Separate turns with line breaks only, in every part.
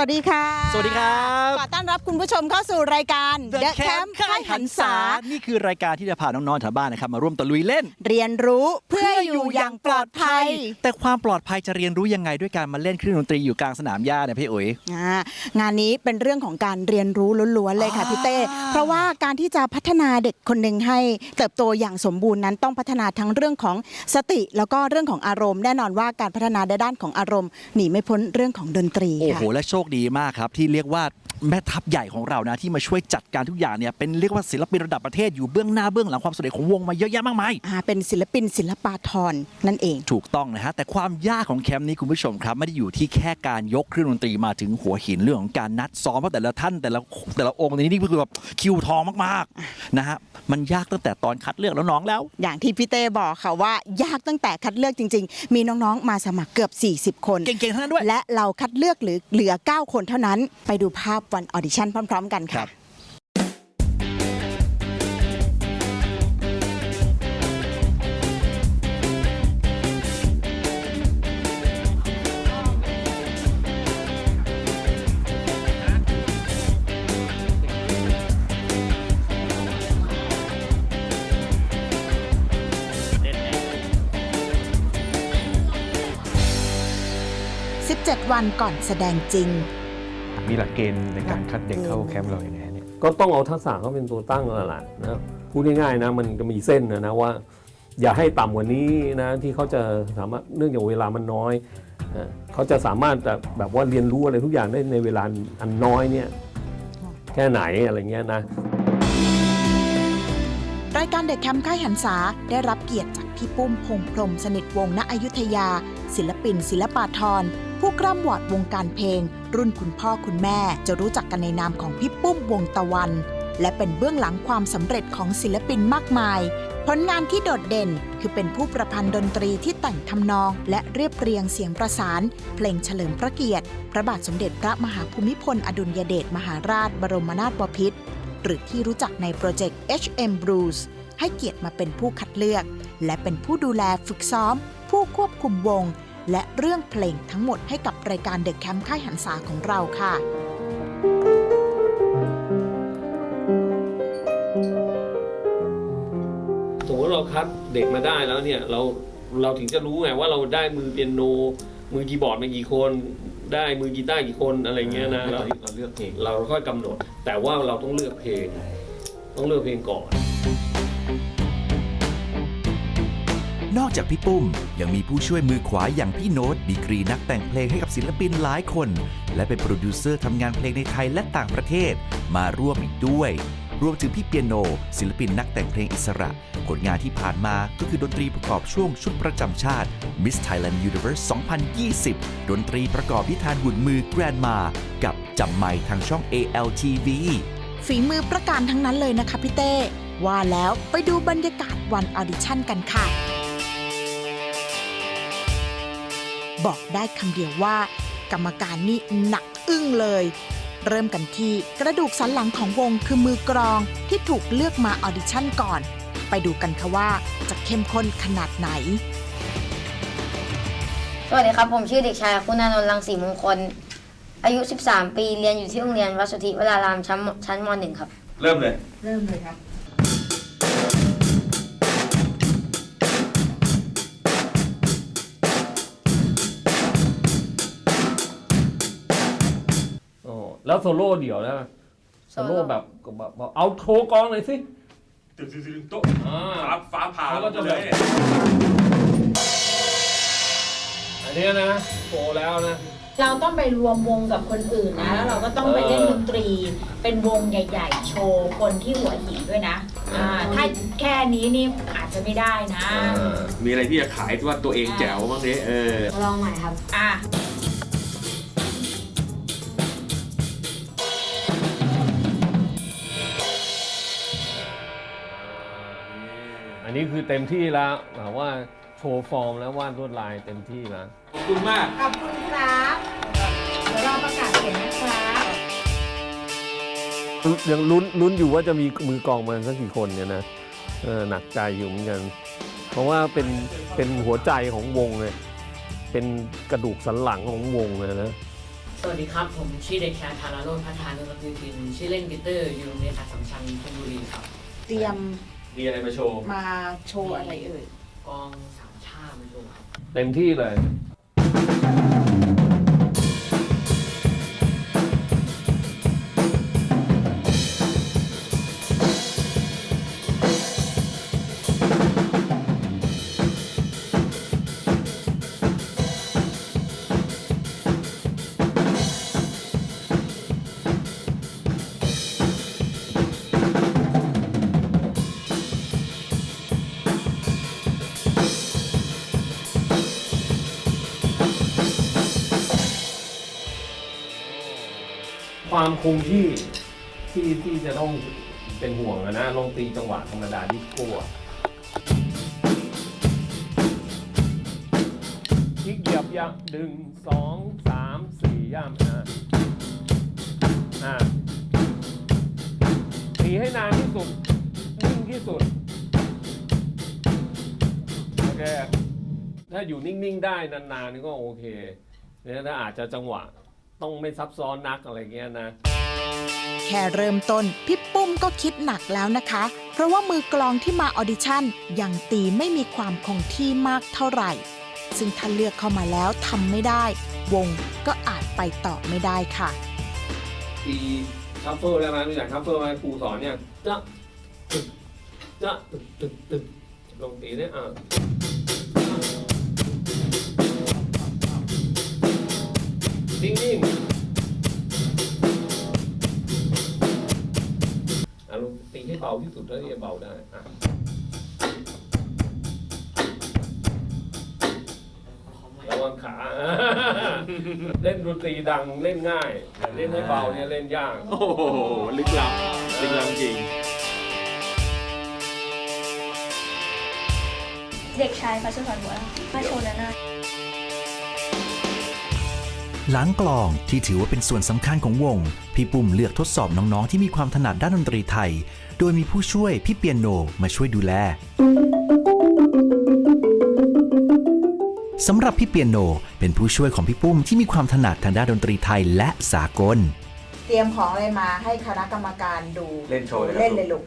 สวัสดีค่ะ
สวัสดีครับ
รับคุณผู้ชมเข้าสู่รายการ
The Camp ค่ายหันษา นี่คือรายการที่จะพาน้องๆแถวบ้านนะครับมาร่วมตะลุยเล่น
เรียนรู้เพื่ออยู่อย่างปลอดภัย
แต่ความปลอดภัยจะเรียนรู้ยังไงด้วยการมาเล่นเครื่องดนตรีอยู่กลางสนามหญ้าเนี่ยพี่อุ๋ย
อ่างานนี้เป็นเรื่องของการเรียนรู้ล้วนๆเลยค่ะ
อ่า
พี่เต้ เพราะว่าการที่จะพัฒนาเด็กคนหนึ่งให้เติบโตอย่างสมบูรณ์นั้นต้องพัฒนาทั้งเรื่องของสติ แล้วก็เรื่องของอารมณ์แน่นอนว่าการพัฒนาในด้านของอารมณ์หนีไม่พ้นเรื่องของดนตรี
โอ้
ค่ะ
โหและโชคดีมากครับที่เรียกว่า แม่ทัพใหญ่ของเรานะที่มาช่วยจัดการทุกอย่างเนี่ยเป็นเรียกว่าศิลปินระดับประเทศอยู่เบื้องหน้าเบื้องหลังความสำเร็จของวงมาเยอะแยะมากมาย
อ่าเป็นศิลปินศิลปาธรนั่นเอง
ถูกต้องนะฮะแต่ความยากของแคมป์นี้คุณผู้ชมครับไม่ได้อยู่ที่แค่การยกเครื่องดนตรีมาถึงหัวหินเรื่องของการนัดซ้อมเพราะแต่ละท่านแต่ละแต่ละองค์ในนี้นี่คือแบบคิวทองมากๆนะฮะมันยากตั้งแต่ตอนคัดเลือกแล้วน้องแล้ว
อย่างที่พี่เต้บอกค่ะว่ายากตั้งแต่คัดเลือกจริง ๆ มีน้องๆมาสมัครเกือบ 40 คน
เก่งๆทั้งนั้นด้วย
และเราคัดเลือกหรือเหลือ 9 คนเท่านั้นไปดูภาพวันออดิชั่นพร้อม ๆ กัน
ครั
ค่ะ
บ
17 วันก่อนแสดงจริง
มีหลักเกณฑ์ในการคัดเด็กเข้าแคมป์เราอย่างไรเนี่ย
ก็ต้องเอาทักษะเขาเป็นตัวตั้งแล้วล่ะนะพูดง่ายๆนะมันจะมีเส้นนะนะว่า อย่าให้ต่ำกว่านี้นะที่เขาจะสามารถเนื่องจากเวลามันน้อยนะเขาจะสามารถแบบแบบว่าเรียนรู้อะไรทุกอย่างได้ในเวลาอันน้อยเนี่ยแค่ไหนอะไรเงี้ยนะ
รายการเด็กแคมป์ค่ายหันษาได้รับเกียรติจากพี่ปุ้มพงษ์พรหมสนิทวงศ์ณอยุธยา ศิลปิน ศิลปาธรผู้กร่ำวอดวงการเพลง รุ่นคุณพ่อคุณแม่จะรู้จักกันในนามของพี่ปุ้มวงตะวัน และเป็นเบื้องหลังความสำเร็จของศิลปินมากมาย ผลงานที่โดดเด่นคือเป็นผู้ประพันธ์ดนตรีที่แต่งทำนอง และเรียบเรียงเสียงประสาน เพลงเฉลิมพระเกียรติ พระบาทสมเด็จพระมหาภูมิพล อดุลยเดชมหาราช บรมนาถบพิตรหรือที่รู้จักในโปรเจกต์ HM Blues ให้เกียรติมาเป็นผู้คัดเลือก และเป็นผู้ดูแลฝึกซ้อม ผู้ควบคุมวง และเรื่องเพลงทั้งหมดให้กับรายการเด็กแคมป์ค่ายหันษาของเราค่ะ
สมมติเราคัดเด็กมาได้แล้วเนี่ยเราเราถึงจะรู้ไงว่าเราได้มือเปียโน มือคีย์บอร์ดมากี่คน ได้มือกีตาร์กี่คนอะไรเงี้ยนะเรา
เราเลือกเอง
เราค่อยกำหนด แต่ว่าเราต้องเลือกเพลง ต้องเลือกเพลงก่อน
นอกจากพี่ปุ้ม ยังมีผู้ช่วยมือขวาอย่างพี่โน้ตดีกรีนักแต่งเพลงให้กับศิลปินหลายคน และเป็นโปรดิวเซอร์ทำงานเพลงในไทยและต่างประเทศ มาร่วมอีกด้วย รวมถึงพี่เปียโน ศิลปินนักแต่งเพลงอิสระ ผลงานที่ผ่านมาก็คือดนตรีประกอบช่วงชุดประจำชาติ Miss Thailand Universe 2020 ดนตรีประกอบนิทานหุ่นมือแกรนมา กับจำไม่ทางช่อง ALTV
ฝีมือประการทั้งนั้นเลยนะคะพี่เต้ว่าแล้วไปดูบรรยากาศวันออดิชั่นกันค่ะ บอกได้คำเดียวว่า กรรมการนี่หนักอึ้งเลย เริ่มกันที่กระดูกสันหลังของวงคือมือกรองที่ถูกเลือกมาออดิชั่นก่อน ไปดูกันค่ะว่าจะเข้มข้นขนาดไหน
สวัสดีครับ ผมชื่อเด็กชายคุณานนท์รังสีมงคล อายุ 13 ปี เรียนอยู่ที่โรงเรียนวัดสุทธิวรารามชั้นมชั้นม .1 ครับ
เริ่มเลย
เริ่มเลยครับ
แล้วโซโล่เดี่ยวนะโซโล่แบบแบบแบบเอาโทรกลองหน่อยสิ
ตึงตึงตึงโต๊ะ
อ่า
ฟ้าฟ้าผ่า
แล้วก็จะ
เล
แบบ
ย
อันเนี้ยนะโตแล้วนะ
เราต้องไปรวมวงกับคนอื่นนะ แล้วเราก็ต้องไปเล่นดนตรี เป็นวงใหญ่ๆ โชว์คนที่หัวหินด้วยนะอ่าถ้าแค่นี้นี่อาจจะไม่ได้นะ
มีอะไรที่จะขายว่าตัวเองแจ๋วบ้างดิเออ
ลองใหม่ครับ
อะ
อันนี้คือเต็มที่แล้วแบบว่าโชว์ฟอร์มแล้ววาดลวดลายเต็มที่แล้ว
ขอบคุณมาก
ขอบคุณครับเดี๋ยวเราประกาศเสียงนะครับ
ยังลุ้นลุ้นอยู่ว่าจะมีมือกลองมาสักกี่คนเนี่ยนะเออหนักใจอยู่เหมือนกัน เพราะว่าเป็นเป็นหัวใจของวงเลยเป็นกระดูกสันหลังของวงเลยนะ
สวัสดีครับ ผมชื่อเด็กชายธาราโรจน์พัฒนานุรักษ์ทินชื่อเล่นกิตเตอร์อยู่โรงเรียนอัสสัมชัญธนบุรีครับ
เตรียม
มีอะไรมาโชว์
มาโชว์อะไรเอ่ย
กองสามชาติมาดูครับ
เต็มที่เลย ความคงที่ที่ที่จะต้องเป็นห่วงอะนะลองตีจังหวะธรรมดาดิสโก้อะคลิกเหยียบยับดึงสองสามสี่ย่ำอะอะตีให้นานที่สุด นิ่งที่สุด โอเค ถ้าอยู่นิ่ง ๆ ได้นาน ๆ นี่ก็โอเคเนี่ยถ้าอาจจะจังหวะ ต้องไม่ซับซ้อนนักอะไรเงี้ยนะ
แค่เริ่มต้นพี่ปุ้มก็คิดหนักแล้วนะคะ เพราะว่ามือกลองที่มาออดิชั่นยังตีไม่มีความคงที่มากเท่าไหร่ ซึ่งถ้าเลือกเข้ามาแล้วทำไม่ได้ วงก็อาจไปต่อไม่ได้ค่ะ
ตีชัฟเฟิลได้ไหมรู้จักชัฟเฟิลไหมครูสอนเนี่ยจะตึกจะตึกตึกตึกลงตีเนี่ยอะ นิ่งๆอะลงตีให้เบาที่สุดเท่าที่จะเบาได้อะระวังขา เล่นดนตรีดังเล่นง่าย แต่เล่นให้เบาเนี่ยเล่นยาก
โอ้โหลึกลับลึกลับจริง
เด็กชายพัชรพรบัวมาโชว์นานา
หลังกลองที่ถือว่าเป็นส่วนสำคัญของวง พี่ปุ่มเลือกทดสอบน้องๆ ที่มีความถนัดด้านดนตรีไทย โดยมีผู้ช่วยพี่เปียโนมาช่วยดูแลสำหรับพี่เปียโนเป็นผู้ช่วยของพี่ปุ้มที่มีความถนัดทางด้านดนตรีไทยและสากล
เตรียมของอะไรมาให้คณะกรรมการดู
เล่นโชว์เลยครับ
เล่นเลยลูก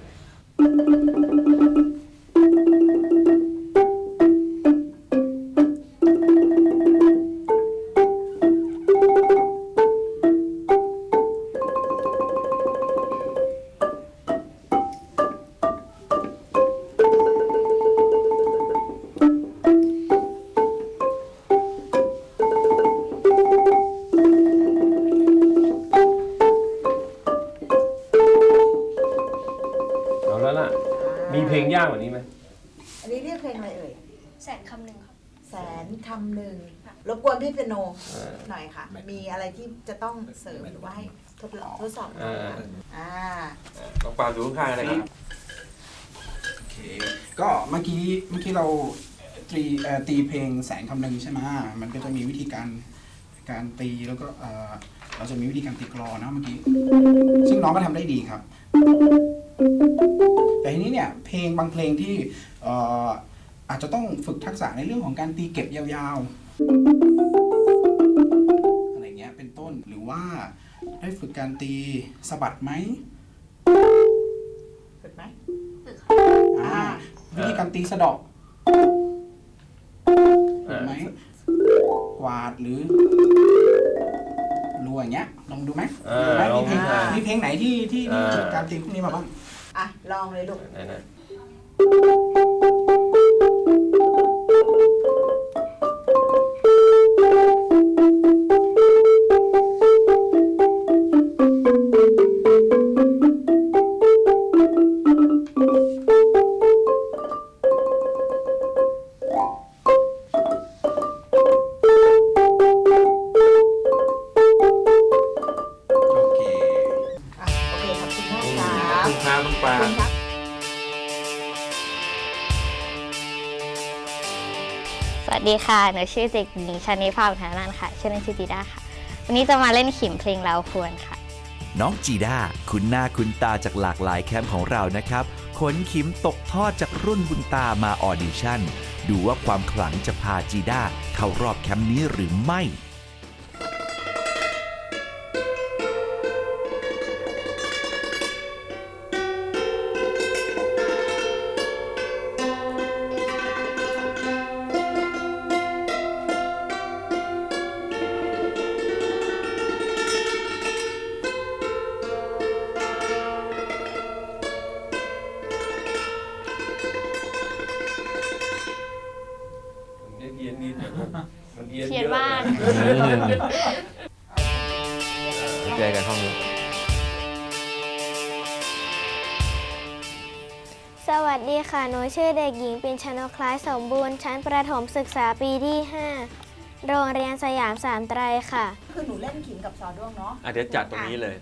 ที่จะต้องเสริมหรือว่าให้ทดลองทดสอบห
เอ
น่อย
อ
ค่ะอ่า
ลองปาดูข้างๆเลยครับ
โอเคก็เมื่อกี้เมื่อกี้เราตีเอ่อตีเพลงแสงคำนึงใช่ไหมมันก็จะมีวิธีการการตีแล้วก็เอ่อเราจะมีวิธีการตีกลอนนะเมื่อกี้ ซึ่งน้องก็ทำได้ดีครับ แต่ทีนี้เนี่ยเพลงบางเพลงที่เอ่ออาจจะต้องฝึกทักษะในเรื่องของการตีเก็บยาวๆ นต้นหรือว่าได้ฝึกการตีสะบัดไหม
ฝึกไหม
อ่าวิธีการตีสะเดอก
เอ
ถูก
อ
ไหมกวาดหรือรัวอย่างเงี้ยลองดูไหม
เออ
ไหม
ลอ
มี
ง
เพลง
ดู
มีเพลงไหนที่ที่ที่
เออ
ฝึกการตีพวกนี้มาบ้าง
อะ ลองเลยลูก
ไหนน
ค่ะ
หนูชื่อเด็กหญิงชานิภาพฐานันท์ค่ะ ชื่อเล่นชื่อจีด้าค่ะ วันนี้จะมาเล่นขิมเพลงเราควรค่ะ
น้องจีด้าคุณหน้าคุณตาจากหลากหลายแคมป์ของเรานะครับ ขนขิมตกทอดจากรุ่นบุญตามาออดิชั่น ดูว่าความขลังจะพาจีด้าเข้ารอบแคมป์นี้หรือไม่
เจ
อกันห้องนี้
สวัสดีค่ะ หนูชื่อเด็กหญิงปินชนกคล้ายสมบูรณ์ ชั้นประถมศึกษาปีที่ 5 โรงเรียนสยามสามไตรค่ะ
คือหนูเล่นขิมกับซอด้วงเนาะ
อะเดี๋ยวจัดตรงนี้เลย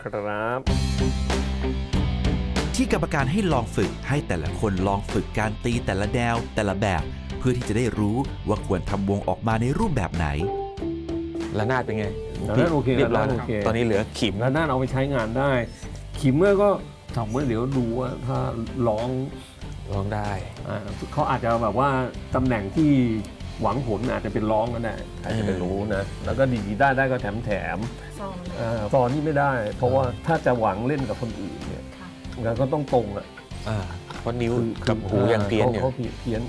ครับขอบคุณครับ
ที่กรรมการให้ลองฝึกให้แต่ละคนลองฝึกการตีแต่ละแนวแต่ละแบบ เพื่อที่จะได้รู้ว่าควรทำวงออกมาในรูปแบบไหน
ระนาดเป็นไง
ระนาดโอเค
เรียบร้อย
ระนาดโอเค
ตอนนี้เหลือขิม
แล้วน่าเอาไปใช้งานได้ ขิมเมื่อก็ทำเมื่อเดี๋ยวดูว่าถ้าร้อง
ร้องได้
อ่าเขาอาจจะแบบว่าตำแหน่งที่หวังผลอาจจะเป็นร้องก็ได้ใครจะไปรู้นะ แล้วก็ดีดกีตาร์ได้ก็แถมแถม
ซอง
ๆอ่าตอนนี้ไม่ได้ เพราะว่าถ้าจะหวังเล่นกับคนอื่นเนี่ยแล้วก็ต้องตรงอะ
อ่าเพราะนิ้วกับหูยังเพี้ยนอยู่
เขาเพี้ยน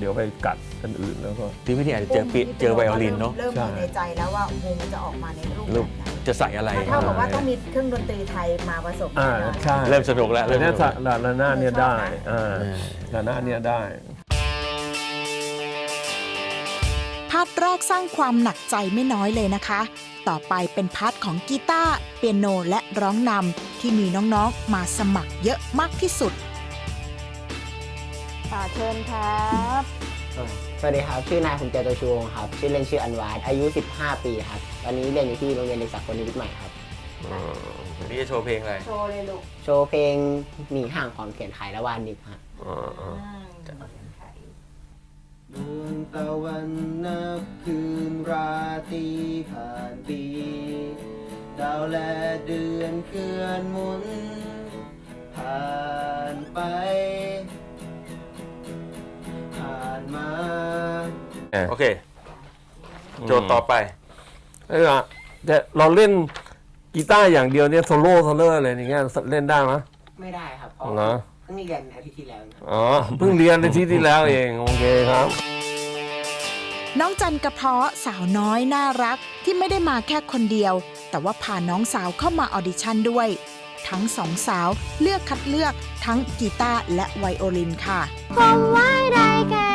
เดี๋ยวไปกัดคนอื่นแล้วก็
ที่วิธีอาจจะเจอปิเจอไวโอลินเนาะ
เริ่ม
ใช่
มีในใจแล้วว่าวงจะออกมาในรูป
รูป
แบบไหน
จะใส่อะไร
เท่ากับว่าต้องมีเครื่องดนตรีไทยมาผสม
อ่า
กัน
ใช่
เริ่มสนุกแล้ว
แล้
เริ่
ว
มส
เนี่ย
นุก
ละละนาดเนี่ยได้อ่า
เออ
ละนาดเนี่ยได้
พาร์ทแรกสร้างความหนักใจไม่น้อยเลยนะคะ ต่อไปเป็นพาร์ทของกีตาร์เปียโนและร้องนำที่มีน้องๆมาสมัครเยอะมากที่สุด
ต่อเชิญครับ
สวัสดีครับ ชื่อนายขุนเจตัวชูวงศ์ครับ ชื่อเล่นชื่ออันวาดอายุ 15 ปีครับ ตอนนี้เรียนอยู่ที่โรงเรียนเด็กสากลนิมิตรใหม่ครับ
วันนี้จะโชว์เพลงอะไร
โชว์เลยลูก
โชว์เพลงหนีห่างความเขียนขายและวานดิบฮะ
อืม
ดวงตะวันนับคืนราตรีผ่านปี ดาวและเดือนเคลื่อนหมุน ผ่านไป ผ่านมา
โอเค โจทย์ต่อไป
เออแต่เราเล่นกีตาร์อย่างเดียวเนี่ยโซโล่โซโล่อะไรอย่างเงี้ยเล่นได้ไหม
ไม่ได้ครับเพราะ
เหรอ
เพิ่งเรียนอาทิตย์ที่แล้วนะ
อ๋อเพิ่งเรียนในที่ที่แล้วเองโอเคครับ
น้องจันกระเพาะสาวน้อยน่ารักที่ไม่ได้มาแค่คนเดียว แต่ว่าพาน้องสาวเข้ามาออดิชั่นด้วย ทั้งสองสาวเลือกคัดเลือกทั้งกีตาร์และไวโอลินค่ะ
คงไว้ได้แค่กลิ่น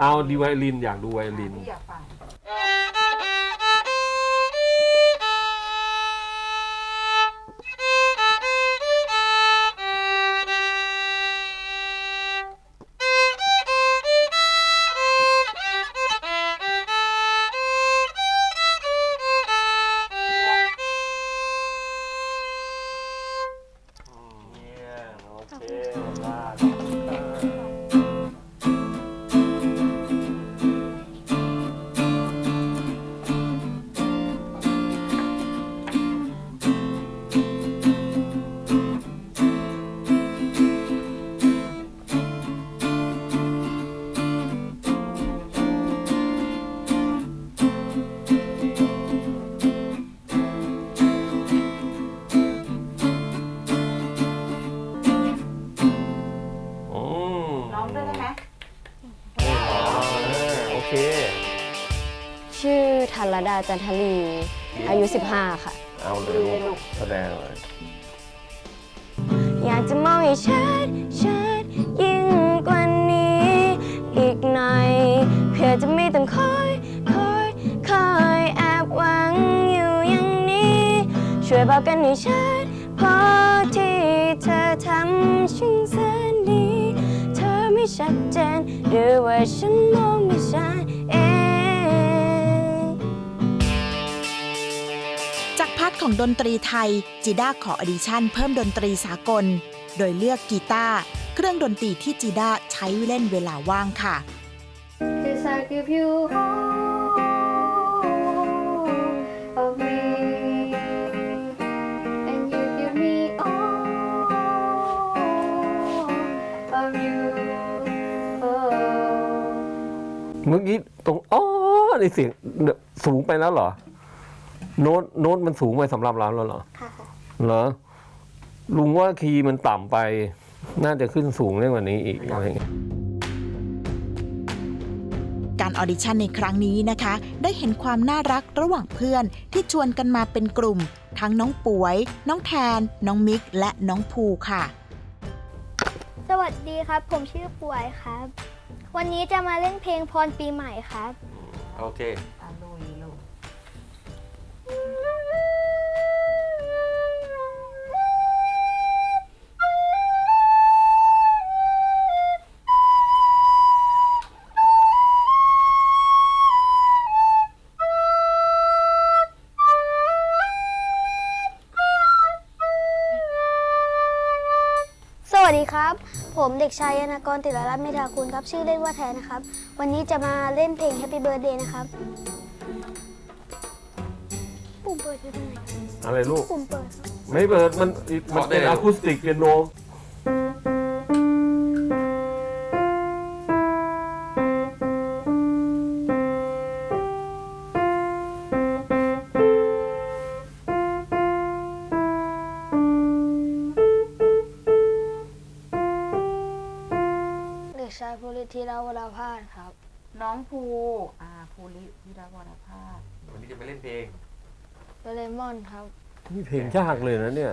เอาดีไว
ลินอยากดูไวลิน
อยากฟัง
ธัลดาจันทลี อายุ 15 ค่ะ
เอาเลยลูกแสดงเลย
อยากจะมองให้ชัดชัดยิ่งกว่านี้ อีกหน่อย เพื่อจะไม่ต้องคอยคอยคอยแอบหวังอยู่อย่างนี้ ช่วยบอกกันให้ชัดพอที่เธอทำฉันแสนดี เธอชัดเจนหรือว่าฉันมองไม่ชัด
ของดนตรีไทยจีด้าขอออดิชั่นเพิ่มดนตรีสากล โดยเลือกกีตาร์เครื่องดนตรีที่จีด้าใช้เล่นเวลาว่างค่ะ
Cause I give you all of me and you give me all of you oh.
เมื่อกี้ตรงอ๋อในเสียงสูงไปแล้วเหรอ โน้ตโน้ตมันสูงไปสำหรับเราแล้วเหรอ
ค่ะ
เหรอลุงว่าคีย์มันต่ำไป น่าจะขึ้นสูงได้กว่านี้อีกอะไรเงี้ย
การออดิชั่นในครั้งนี้นะคะ ได้เห็นความน่ารักระหว่างเพื่อนที่ชวนกันมาเป็นกลุ่ม ทั้งน้องป่วย น้องแทน น้องมิก และน้องภูค่ะ
สวัสดีครับ ผมชื่อป่วยครับ วันนี้จะมาเล่นเพลงพรปีใหม่ครับ
โอเค
ผมเด็กชายยานากรติรรัตน์เมธาคุณครับ ชื่อเล่นว่าแทนนะครับ วันนี้จะมาเล่นเพลง Happy Birthday นะครับ ปุ่มเปิดอยู่ตรงไหนครับ
อะไรลูก
ปุ่มเปิดครับ
ไม่เปิดมันมันเป็นอะคูสติกเปียโน
เพ
ลง
ยากเลยนะเนี่ย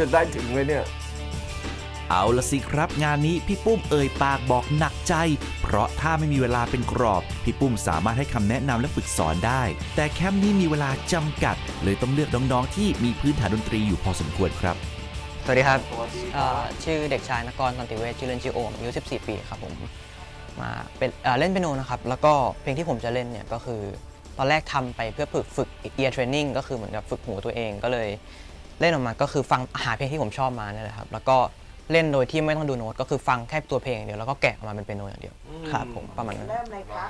จะได้ถึงไหมเนี่ย
เอาละสิครับงานนี้พี่ปุ้มเอ่ยปากบอกหนักใจ เพราะถ้าไม่มีเวลาเป็นกรอบ พี่ปุ้มสามารถให้คำแนะนำและฝึกสอนได้ แต่แคมป์นี้มีเวลาจำกัด เลยต้องเลือกน้องๆที่มีพื้นฐานดนตรีอยู่พอสมควรครับ
สวัสดีครับเอ่อชื่อเด็กชายนกรตันติเวชชื่อเล่นชื่อโอมอายุ14 ปีครับผมมาเป็นเอ่อเล่นเปียโนนะครับแล้วก็เพลงที่ผมจะเล่นเนี่ยก็คือ ตอนแรกทำไปเพื่อฝึกฝึก ear training ก็คือเหมือนกับฝึกหูตัวเองก็เลย เล่นออกมาก็คือฟังหาเพลงที่ผมชอบมาเนี่ยแหละครับแล้วก็เล่นโดยที่ไม่ต้องดูโน้ตก็คือฟังแค่ตัวเพลงอย่างเดียวแล้วก็แกะออกมาเป็นเปียโนอย่างเดียวครับผมประมาณนั้น
เริ่มเลยคะ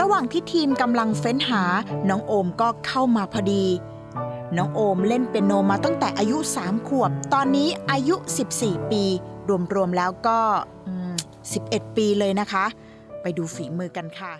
ระหว่างที่ทีมกำลังเฟ้นหา น้องโอมก็เข้ามาพอดี น้องโอมเล่นเปียโนมาตั้งแต่อายุ 3 ขวบ ตอนนี้อายุ 14 ปี รวมๆแล้วก็ 11 ปีเลยนะคะ ไปดูฝีมือกันค่ะ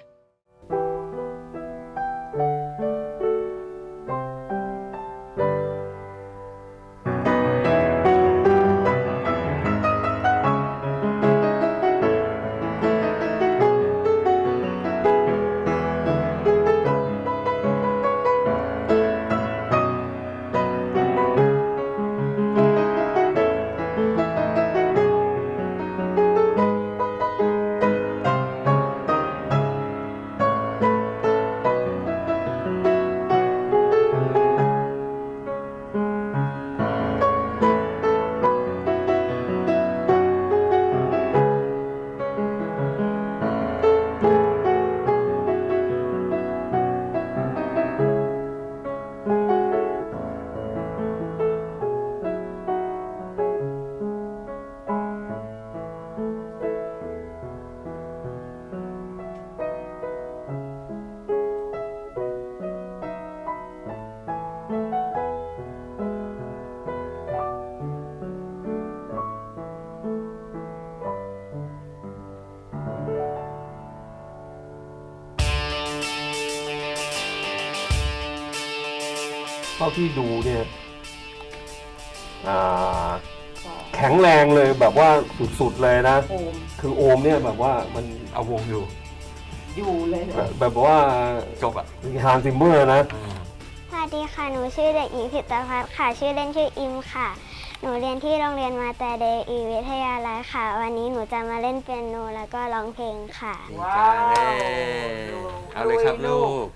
า
ที่ดูเนี่ยอ่าแข็งแรงเลยแบบว่าสุดๆเลยนะ
โอม
คือโอมเนี่ยแบบว่ามันเอาวงอยู่
อยู่เลยนะ
แบบแบบว่า
จบอะ
ฮานซิมเมอร์นะ
สวัสดีค่ะ หนูชื่อเด็กหญิงสิตพัฒน์ค่ะ ชื่อเล่นชื่ออิมค่ะ หนูเรียนที่โรงเรียนมาแต่เดอีวิทยาลัยค่ะ วันนี้หนูจะมาเล่นเปียโนแล้วก็ร้องเพลงค่ะ
ว้าว
เอาเลยครับลู
ก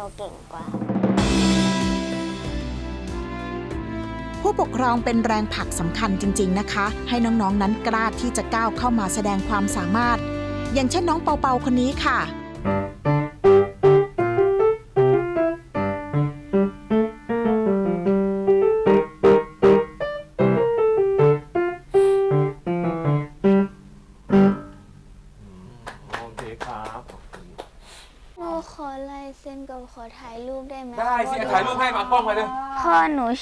โนเก่งกว่า
ผู้ปกครองเป็นแรงผลักสำคัญจริง ๆนะคะ ให้น้องๆนั้นกล้าที่จะก้าวเข้ามาแสดงความสามารถ อย่างเช่นน้องเปาเปาคนนี้ค่ะ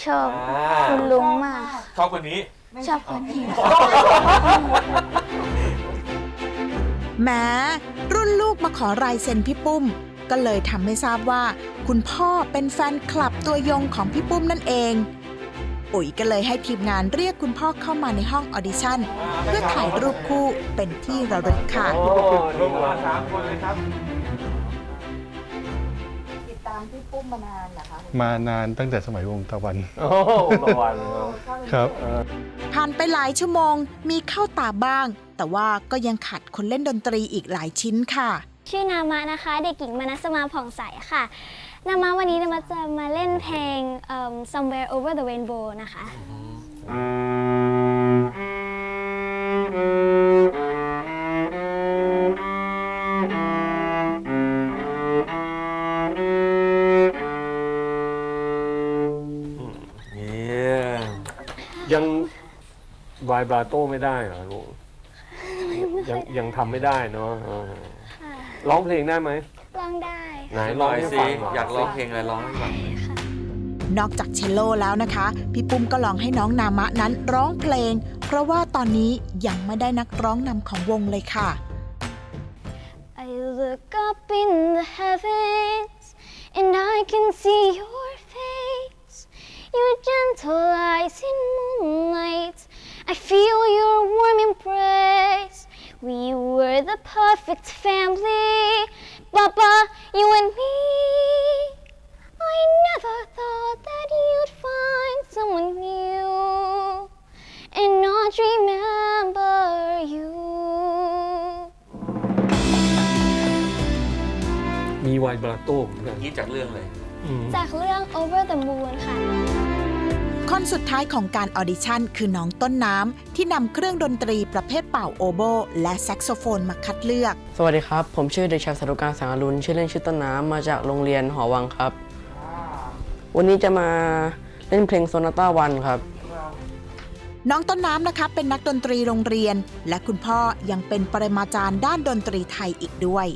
ชอบ
อ่า
คุณลุงมาก
ชอบคนนี้
ชอบคนนี้
แม้รุ่นลูกมาขอลายเซ็นพี่ปุ้ม ก็เลยทำให้ทราบว่า คุณพ่อเป็นแฟนคลับตัวยงของพี่ปุ้มนั่นเองอุ๋ยก็เลยให้ทีมงานเรียกคุณพ่อเข้ามาในห้องออดิชั่น เพื่อถ่ายรูปคู่เป็นที่ระลึกค่ะ
โอ้ดีมาสามคนเลยครับ
ติดตามพี่ปุ้มมานานเหรอคะ
มานานตั้งแต่สมัยวงตะวัน
โอ้ตะวัน
ครับ
ผ่านไปหลายชั่วโมงมีเข้าตาบ้าง แต่ว่าก็ยังขาดคนเล่นดนตรีอีกหลายชิ้นค่ะ
ชื่อนามะนะคะ เด็กหญิงมนัสมาผ่องใสค่ะ นามะวันนี้นามะจะมาเล่นเพลงเอิ่ม Somewhere Over the Rainbow นะคะ
เนี่ ยั
งวายบราโต้ไม่ได้เหรอลูกยังยังทำไม่ได้เนาะเออร้องเพลงได้ไหม
ร้องได้
ไหน
ไหน
ร้
ร้
อ
องง
ให้
สิ
ฟังหน่อย
อยากร้องเพลงอะไรร้องให้ฟัง
นอกจากเชลโลแล้วนะคะ พี่ปุ้มก็ลองให้น้องนามะนั้นร้องเพลง เพราะว่าตอนนี้ยังไม่ได้นักร้องนำของวงเลยค่ะ
I look up in the heavens and I can see your face. Your gentle eyes in moonlight. I feel your warm embrace. We were the perfect family, Papa, you and me. I never thought that you'd find someone new and not remember you.
มีวายบราโต้เหมือนกัน
คิดจากเรื่องเลย
อืม
จากเรื่อง Over the Moon ค่ะ
คนสุดท้ายของการออดิชั่นคือน้องต้นน้ำ ที่นำเครื่องดนตรีประเภทเป่าโอโบ และแซกโซโฟนมาคัดเลือก
สวัสดีครับ ผมชื่อเด็กชายสรุการแสงอรุณชื่อเล่นชื่อต้นน้ำมาจากโรงเรียนหอวังครับ วันนี้จะมาเล่นเพลงโซนาต้าวันครับ
น้องต้นน้ำนะคะเป็นนักดนตรีโรงเรียน และคุณพ่อยังเป็นปรมาจารย์ด้านดนตรีไทยอีกด้วย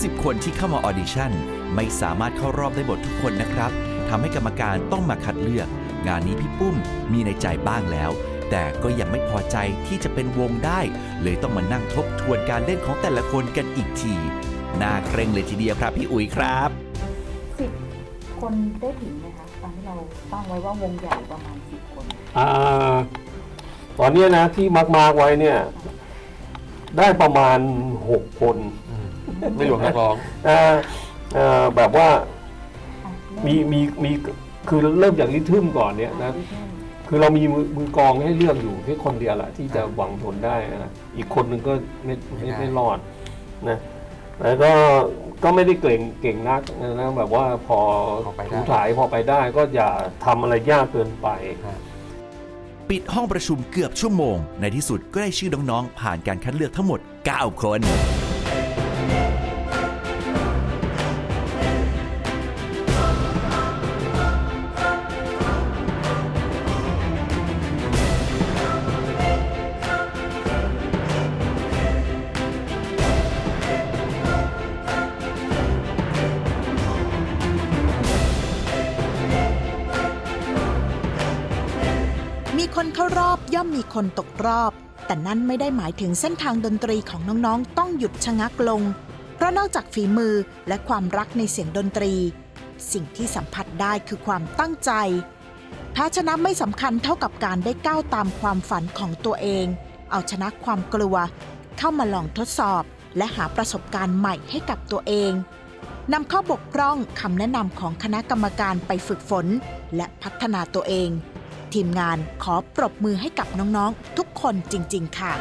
30 คนที่เข้ามาออดิชั่น ไม่สามารถเข้ารอบได้หมดทุกคนนะครับทำให้กรรมการต้องมาคัดเลือก งานนี้พี่ปุ้มมีในใจบ้างแล้ว แต่ก็ยังไม่พอใจที่จะเป็นวงได้ เลยต้องมานั่งทบทวนการเล่นของแต่ละคนกันอีกทีน่าเกรงเลยทีเดียวครับพี่อุ๋ยครับ
สิบคนได้ถึงไหมคะตามที่เราตั้งไว้ว่าวงใหญ่ประมาณสิบคน
อ่าตอนเนี้ยนะที่มาร์กมาร์กไว้เนี่ย ได้ประมาณหกคน
ไม่รวมนักร้อง
อ่าอ่าแบบว่ามีมีมีคือเริ่มจากลิทึมก่อนเนี่ยนะคือเรามีมือมือกลองให้เลือกอยู่แค่คนเดียวแหละที่จะหวังผลได้นะอีกคนหนึ่งก็ไม่ไม่ไม่รอดนะแล้วก็ก็ไม่ได้เก่งเก่งนักนะแบบว่าพอถูถ่ายพอไปได้ก็อย่าทำอะไรยากเกินไป
ปิดห้องประชุมเกือบชั่วโมง ในที่สุดก็ได้ชื่อน้องๆ ผ่านการคัดเลือกทั้งหมด 9 คน
คนเข้ารอบย่อมมีคนตกรอบ แต่นั่นไม่ได้หมายถึงเส้นทางดนตรีของน้องๆ ต้องหยุดชะงักลง เพราะนอกจากฝีมือและความรักในเสียงดนตรี สิ่งที่สัมผัสได้คือความตั้งใจแพ้ชนะไม่สำคัญเท่ากับการได้ก้าวตามความฝันของตัวเอง เอาชนะความกลัว เข้ามาลองทดสอบ และหาประสบการณ์ใหม่ให้กับตัวเองนำข้อบกพร่องคำแนะนำของคณะกรรมการไปฝึกฝน และพัฒนาตัวเอง ทีมงานขอปรบมือให้กับน้องๆ ทุกคนจริง ๆ ค่ะ